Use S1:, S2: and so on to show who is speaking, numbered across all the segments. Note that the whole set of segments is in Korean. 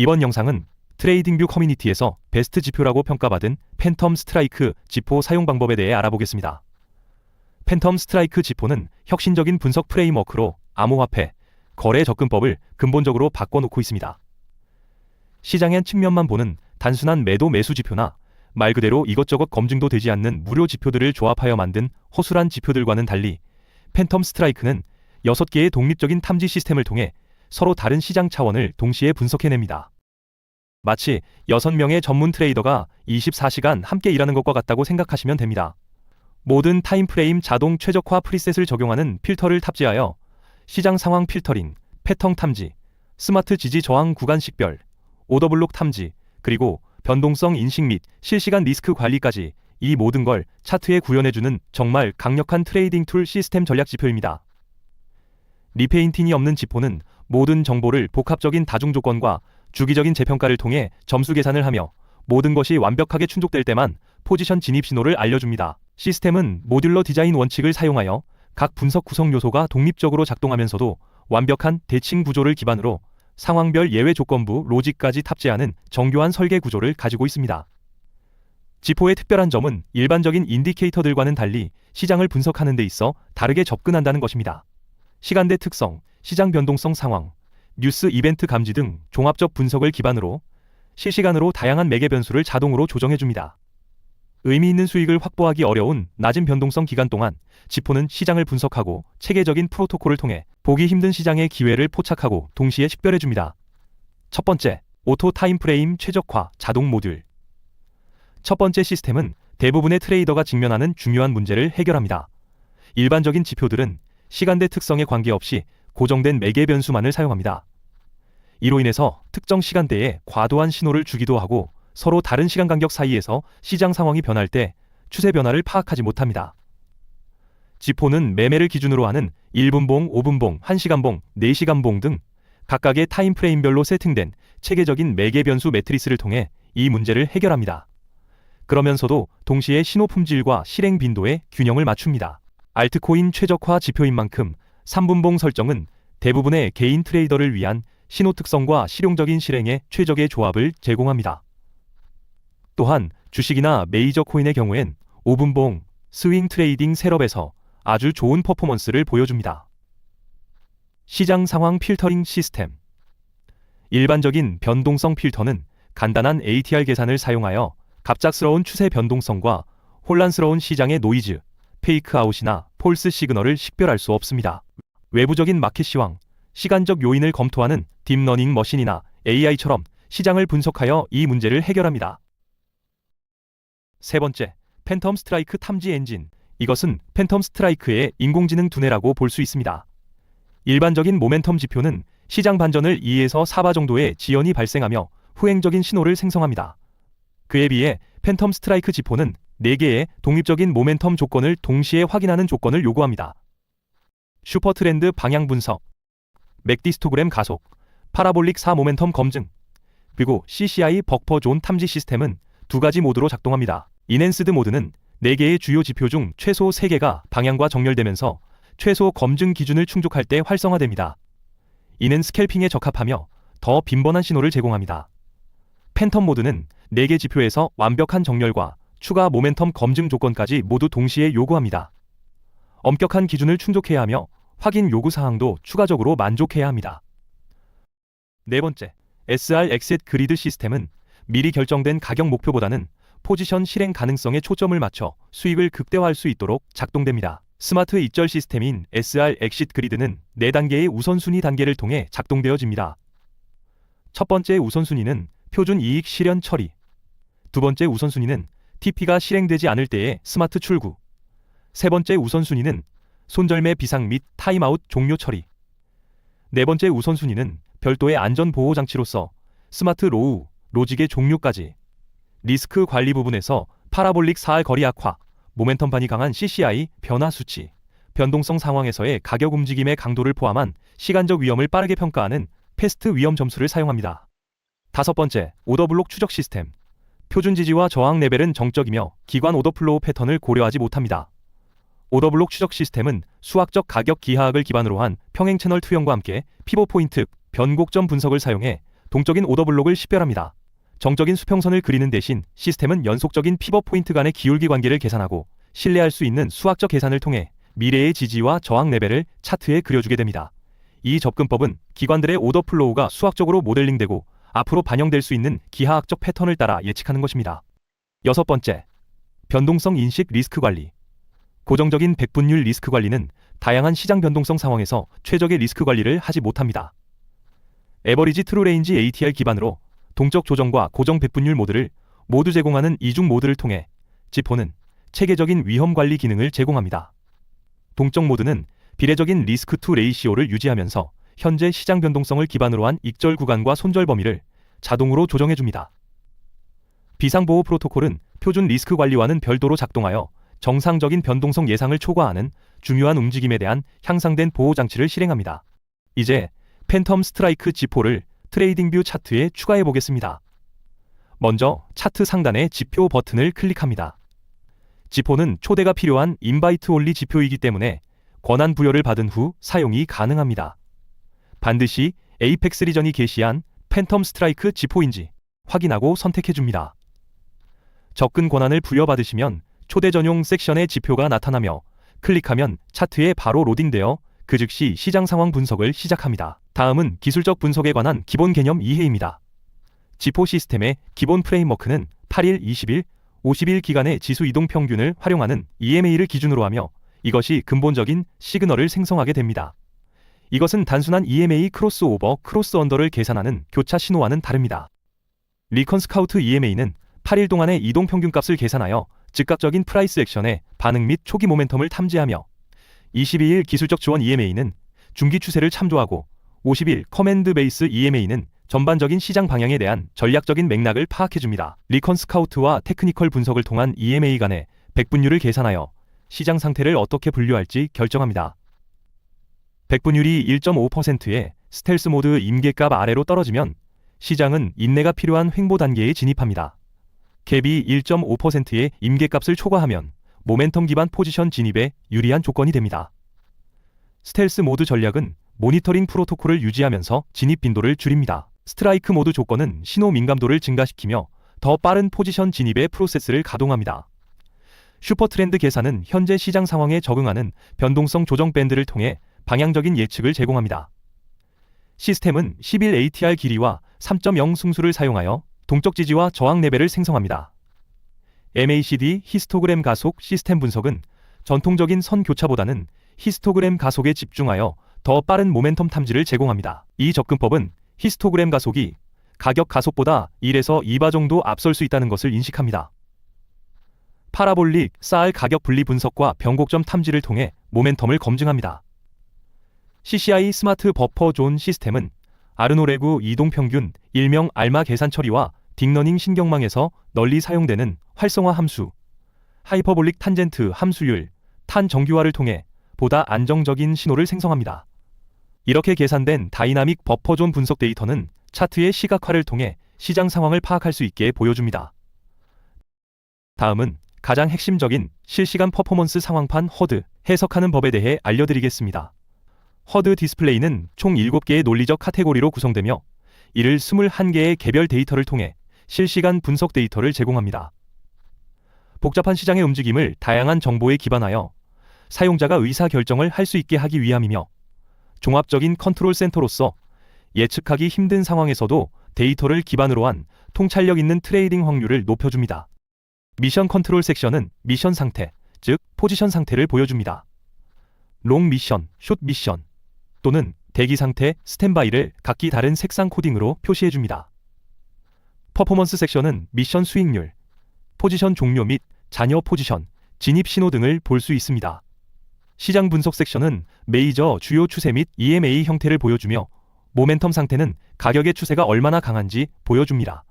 S1: 이번 영상은 트레이딩뷰 커뮤니티에서 베스트 지표라고 평가받은 팬텀 스트라이크 지포 사용 방법에 대해 알아보겠습니다. 팬텀 스트라이크 지포는 혁신적인 분석 프레임워크로 암호화폐, 거래 접근법을 근본적으로 바꿔놓고 있습니다. 시장의 측면만 보는 단순한 매도 매수 지표나 말 그대로 이것저것 검증도 되지 않는 무료 지표들을 조합하여 만든 허술한 지표들과는 달리 팬텀 스트라이크는 6개의 독립적인 탐지 시스템을 통해 서로 다른 시장 차원을 동시에 분석해냅니다. 마치 6명의 전문 트레이더가 24시간 함께 일하는 것과 같다고 생각하시면 됩니다. 모든 타임프레임 자동 최적화 프리셋을 적용하는 필터를 탑재하여 시장 상황 필터링, 패턴 탐지, 스마트 지지 저항 구간 식별, 오더블록 탐지, 그리고 변동성 인식 및 실시간 리스크 관리까지 이 모든 걸 차트에 구현해주는 정말 강력한 트레이딩 툴 시스템 전략 지표입니다. 리페인팅이 없는 지표는 모든 정보를 복합적인 다중 조건과 주기적인 재평가를 통해 점수 계산을 하며 모든 것이 완벽하게 충족될 때만 포지션 진입 신호를 알려줍니다. 시스템은 모듈러 디자인 원칙을 사용하여 각 분석 구성 요소가 독립적으로 작동하면서도 완벽한 대칭 구조를 기반으로 상황별 예외 조건부 로직까지 탑재하는 정교한 설계 구조를 가지고 있습니다. 지포의 특별한 점은 일반적인 인디케이터들과는 달리 시장을 분석하는 데 있어 다르게 접근한다는 것입니다. 시간대 특성, 시장 변동성 상황, 뉴스 이벤트 감지 등 종합적 분석을 기반으로 실시간으로 다양한 매개 변수를 자동으로 조정해 줍니다. 의미 있는 수익을 확보하기 어려운 낮은 변동성 기간 동안 지포는 시장을 분석하고 체계적인 프로토콜을 통해 보기 힘든 시장의 기회를 포착하고 동시에 식별해 줍니다. 첫 번째, 오토 타임프레임 최적화 자동 모듈. 첫 번째 시스템은 대부분의 트레이더가 직면하는 중요한 문제를 해결합니다. 일반적인 지표들은 시간대 특성에 관계없이 고정된 매개 변수만을 사용합니다. 이로 인해서 특정 시간대에 과도한 신호를 주기도 하고 서로 다른 시간 간격 사이에서 시장 상황이 변할 때 추세 변화를 파악하지 못합니다. 지포는 매매를 기준으로 하는 1분봉, 5분봉, 1시간봉, 4시간봉 등 각각의 타임프레임별로 세팅된 체계적인 매개 변수 매트리스를 통해 이 문제를 해결합니다. 그러면서도 동시에 신호 품질과 실행 빈도의 균형을 맞춥니다. 알트코인 최적화 지표인 만큼 3분봉 설정은 대부분의 개인 트레이더를 위한 신호 특성과 실용적인 실행의 최적의 조합을 제공합니다. 또한 주식이나 메이저 코인의 경우엔 5분봉 스윙 트레이딩 셋업에서 아주 좋은 퍼포먼스를 보여줍니다. 시장 상황 필터링 시스템 일반적인 변동성 필터는 간단한 ATR 계산을 사용하여 갑작스러운 추세 변동성과 혼란스러운 시장의 노이즈, 페이크 아웃이나 폴스 시그널을 식별할 수 없습니다. 외부적인 마켓 시황, 시간적 요인을 검토하는 딥러닝 머신이나 AI처럼 시장을 분석하여 이 문제를 해결합니다. 세 번째, 팬텀 스트라이크 탐지 엔진. 이것은 팬텀 스트라이크의 인공지능 두뇌라고 볼 수 있습니다. 일반적인 모멘텀 지표는 시장 반전을 2에서 4바 정도의 지연이 발생하며 후행적인 신호를 생성합니다. 그에 비해 팬텀 스트라이크 지표는 4개의 독립적인 모멘텀 조건을 동시에 확인하는 조건을 요구합니다. 슈퍼 트렌드 방향 분석, 맥디스토그램 가속, 파라볼릭 4 모멘텀 검증, 그리고 CCI 버퍼 존 탐지 시스템은 두 가지 모드로 작동합니다. 이넨스드 모드는 4개의 주요 지표 중 최소 3개가 방향과 정렬되면서 최소 검증 기준을 충족할 때 활성화됩니다. 이는 스캘핑에 적합하며 더 빈번한 신호를 제공합니다. 팬텀 모드는 4개 지표에서 완벽한 정렬과 추가 모멘텀 검증 조건까지 모두 동시에 요구합니다. 엄격한 기준을 충족해야 하며 확인 요구 사항도 추가적으로 만족해야 합니다. 네 번째, SR 엑셋 그리드 시스템은 미리 결정된 가격 목표보다는 포지션 실행 가능성에 초점을 맞춰 수익을 극대화할 수 있도록 작동됩니다. 스마트 입절 시스템인 SR 엑싯 그리드는 4단계의 우선순위 단계를 통해 작동되어집니다. 첫 번째 우선순위는 표준 이익 실현 처리. 두 번째 우선순위는 TP가 실행되지 않을 때의 스마트 출구. 세 번째 우선순위는 손절매 비상 및 타임아웃 종료 처리. 네 번째 우선순위는 별도의 안전 보호 장치로서 스마트 로우, 로직의 종료까지. 리스크 관리 부분에서 파라볼릭 사할 거리 악화, 모멘텀 반이 강한 CCI 변화 수치, 변동성 상황에서의 가격 움직임의 강도를 포함한 시간적 위험을 빠르게 평가하는 패스트 위험 점수를 사용합니다. 다섯 번째, 오더블록 추적 시스템. 표준 지지와 저항 레벨은 정적이며 기관 오더플로우 패턴을 고려하지 못합니다. 오더블록 추적 시스템은 수학적 가격 기하학을 기반으로 한 평행 채널 투영과 함께 피보 포인트, 변곡점 분석을 사용해 동적인 오더블록을 식별합니다. 정적인 수평선을 그리는 대신 시스템은 연속적인 피벗 포인트 간의 기울기 관계를 계산하고 신뢰할 수 있는 수학적 계산을 통해 미래의 지지와 저항 레벨을 차트에 그려주게 됩니다. 이 접근법은 기관들의 오더 플로우가 수학적으로 모델링되고 앞으로 반영될 수 있는 기하학적 패턴을 따라 예측하는 것입니다. 여섯 번째, 변동성 인식 리스크 관리. 고정적인 백분율 리스크 관리는 다양한 시장 변동성 상황에서 최적의 리스크 관리를 하지 못합니다. 에버리지 트루 레인지 ATR 기반으로 동적 조정과 고정 백분율 모드를 모두 제공하는 이중 모드를 통해 지포는 체계적인 위험 관리 기능을 제공합니다. 동적 모드는 비례적인 리스크 투 레이시오를 유지하면서 현재 시장 변동성을 기반으로 한 익절 구간과 손절 범위를 자동으로 조정해 줍니다. 비상보호 프로토콜은 표준 리스크 관리와는 별도로 작동하여 정상적인 변동성 예상을 초과하는 중요한 움직임에 대한 향상된 보호 장치를 실행합니다. 이제 팬텀 스트라이크 지포를 트레이딩 뷰 차트에 추가해 보겠습니다. 먼저 차트 상단의 지표 버튼을 클릭합니다. 지포는 초대가 필요한 인바이트 올리 지표이기 때문에 권한 부여를 받은 후 사용이 가능합니다. 반드시 에이펙스 리전이 게시한 팬텀 스트라이크 지포인지 확인하고 선택해 줍니다. 접근 권한을 부여받으시면 초대 전용 섹션의 지표가 나타나며 클릭하면 차트에 바로 로딩되어 그 즉시 시장 상황 분석을 시작합니다. 다음은 기술적 분석에 관한 기본 개념 이해입니다. 지포 시스템의 기본 프레임워크는 8일, 20일, 50일 기간의 지수 이동 평균을 활용하는 EMA를 기준으로 하며 이것이 근본적인 시그널을 생성하게 됩니다. 이것은 단순한 EMA 크로스오버, 크로스 언더를 계산하는 교차 신호와는 다릅니다. 리컨 스카우트 EMA는 8일 동안의 이동 평균 값을 계산하여 즉각적인 프라이스 액션의 반응 및 초기 모멘텀을 탐지하며 22일 기술적 지원 EMA는 중기 추세를 참조하고 50일 커맨드 베이스 EMA는 전반적인 시장 방향에 대한 전략적인 맥락을 파악해 줍니다. 리컨 스카우트와 테크니컬 분석을 통한 EMA 간의 백분율을 계산하여 시장 상태를 어떻게 분류할지 결정합니다. 백분율이 1.5%의 스텔스 모드 임계값 아래로 떨어지면 시장은 인내가 필요한 횡보 단계에 진입합니다. 갭이 1.5%의 임계값을 초과하면 모멘텀 기반 포지션 진입에 유리한 조건이 됩니다. 스텔스 모드 전략은 모니터링 프로토콜을 유지하면서 진입 빈도를 줄입니다. 스트라이크 모드 조건은 신호 민감도를 증가시키며 더 빠른 포지션 진입의 프로세스를 가동합니다. 슈퍼 트렌드 계산은 현재 시장 상황에 적응하는 변동성 조정 밴드를 통해 방향적인 예측을 제공합니다. 시스템은 11 ATR 길이와 3.0 승수를 사용하여 동적 지지와 저항 레벨을 생성합니다. MACD 히스토그램 가속 시스템 분석은 전통적인 선 교차보다는 히스토그램 가속에 집중하여 더 빠른 모멘텀 탐지를 제공합니다. 이 접근법은 히스토그램 가속이 가격 가속보다 1에서 2바 정도 앞설 수 있다는 것을 인식합니다. 파라볼릭 쌀 가격 분리 분석과 변곡점 탐지를 통해 모멘텀을 검증합니다. CCI 스마트 버퍼 존 시스템은 아르노레구 이동 평균 일명 알마 계산 처리와 딥러닝 신경망에서 널리 사용되는 활성화 함수, 하이퍼볼릭 탄젠트 함수율, 탄 정규화를 통해 보다 안정적인 신호를 생성합니다. 이렇게 계산된 다이나믹 버퍼존 분석 데이터는 차트의 시각화를 통해 시장 상황을 파악할 수 있게 보여줍니다. 다음은 가장 핵심적인 실시간 퍼포먼스 상황판 허드 해석하는 법에 대해 알려드리겠습니다. 허드 디스플레이는 총 7개의 논리적 카테고리로 구성되며 이를 21개의 개별 데이터를 통해 실시간 분석 데이터를 제공합니다. 복잡한 시장의 움직임을 다양한 정보에 기반하여 사용자가 의사 결정을 할 수 있게 하기 위함이며 종합적인 컨트롤 센터로서 예측하기 힘든 상황에서도 데이터를 기반으로 한 통찰력 있는 트레이딩 확률을 높여줍니다. 미션 컨트롤 섹션은 미션 상태, 즉 포지션 상태를 보여줍니다. 롱 미션, 숏 미션 또는 대기 상태, 스탠바이를 각기 다른 색상 코딩으로 표시해줍니다. 퍼포먼스 섹션은 미션 수익률, 포지션 종료 및 잔여 포지션, 진입 신호 등을 볼 수 있습니다. 시장 분석 섹션은 메이저 주요 추세 및 EMA 형태를 보여주며 모멘텀 상태는 가격의 추세가 얼마나 강한지 보여줍니다.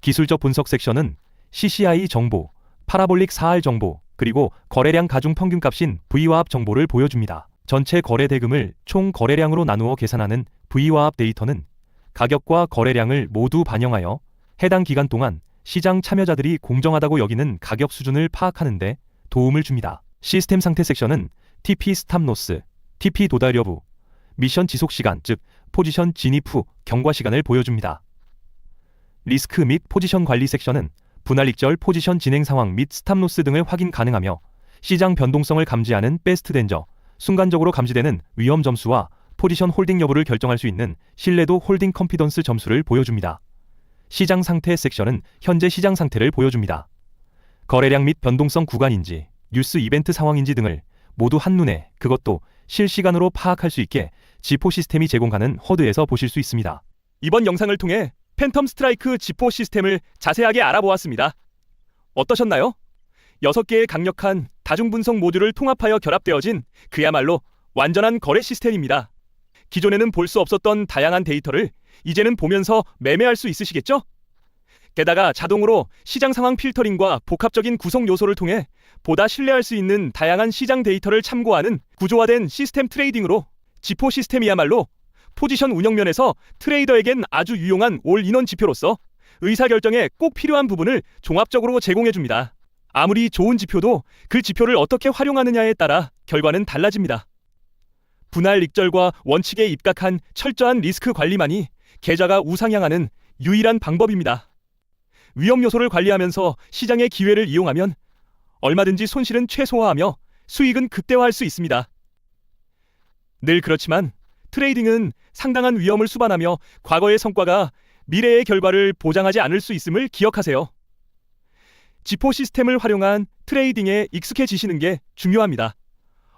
S1: 기술적 분석 섹션은 CCI 정보, 파라볼릭 4R 정보, 그리고 거래량 가중 평균값인 V화합 정보를 보여줍니다. 전체 거래 대금을 총 거래량으로 나누어 계산하는 V화합 데이터는 가격과 거래량을 모두 반영하여 해당 기간 동안 시장 참여자들이 공정하다고 여기는 가격 수준을 파악하는데 도움을 줍니다. 시스템 상태 섹션은 TP 스탑로스, TP 도달 여부, 미션 지속 시간, 즉 포지션 진입 후 경과 시간을 보여줍니다. 리스크 및 포지션 관리 섹션은 분할 익절 포지션 진행 상황 및 스탑로스 등을 확인 가능하며 시장 변동성을 감지하는 베스트 덴저, 순간적으로 감지되는 위험 점수와 포지션 홀딩 여부를 결정할 수 있는 신뢰도 홀딩 컨피던스 점수를 보여줍니다. 시장 상태 섹션은 현재 시장 상태를 보여줍니다. 거래량 및 변동성 구간인지, 뉴스 이벤트 상황인지 등을 모두 한눈에 그것도 실시간으로 파악할 수 있게 지포 시스템이 제공하는 허드에서 보실 수 있습니다.
S2: 이번 영상을 통해 팬텀 스트라이크 지포 시스템을 자세하게 알아보았습니다. 어떠셨나요? 6개의 강력한 다중분석 모듈을 통합하여 결합되어진 그야말로 완전한 거래 시스템입니다. 기존에는 볼 수 없었던 다양한 데이터를 이제는 보면서 매매할 수 있으시겠죠? 게다가 자동으로 시장 상황 필터링과 복합적인 구성 요소를 통해 보다 신뢰할 수 있는 다양한 시장 데이터를 참고하는 구조화된 시스템 트레이딩으로 지포 시스템이야말로 포지션 운영면에서 트레이더에겐 아주 유용한 올 인원 지표로서 의사결정에 꼭 필요한 부분을 종합적으로 제공해 줍니다. 아무리 좋은 지표도 그 지표를 어떻게 활용하느냐에 따라 결과는 달라집니다. 분할 익절과 원칙에 입각한 철저한 리스크 관리만이 계좌가 우상향하는 유일한 방법입니다. 위험 요소를 관리하면서 시장의 기회를 이용하면 얼마든지 손실은 최소화하며 수익은 극대화할 수 있습니다. 늘 그렇지만 트레이딩은 상당한 위험을 수반하며 과거의 성과가 미래의 결과를 보장하지 않을 수 있음을 기억하세요. 지포 시스템을 활용한 트레이딩에 익숙해지시는 게 중요합니다.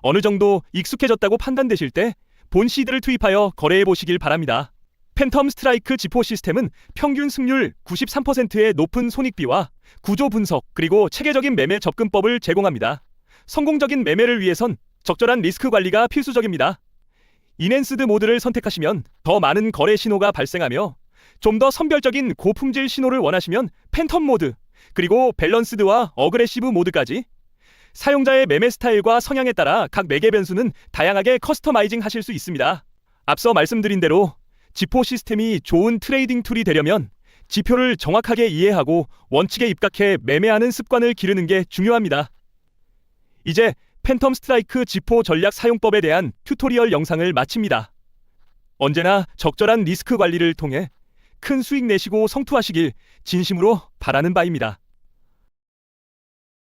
S2: 어느 정도 익숙해졌다고 판단되실 때 본 시드를 투입하여 거래해 보시길 바랍니다. 팬텀 스트라이크 지포 시스템은 평균 승률 93%의 높은 손익비와 구조 분석 그리고 체계적인 매매 접근법을 제공합니다. 성공적인 매매를 위해선 적절한 리스크 관리가 필수적입니다. 인핸스드 모드를 선택하시면 더 많은 거래 신호가 발생하며 좀 더 선별적인 고품질 신호를 원하시면 팬텀 모드 그리고 밸런스드와 어그레시브 모드까지 사용자의 매매 스타일과 성향에 따라 각 매개 변수는 다양하게 커스터마이징 하실 수 있습니다. 앞서 말씀드린 대로 지포 시스템이 좋은 트레이딩 툴이 되려면 지표를 정확하게 이해하고 원칙에 입각해 매매하는 습관을 기르는 게 중요합니다. 이제 팬텀 스트라이크 지포 전략 사용법에 대한 튜토리얼 영상을 마칩니다. 언제나 적절한 리스크 관리를 통해 큰 수익 내시고 성투하시길 진심으로 바라는 바입니다.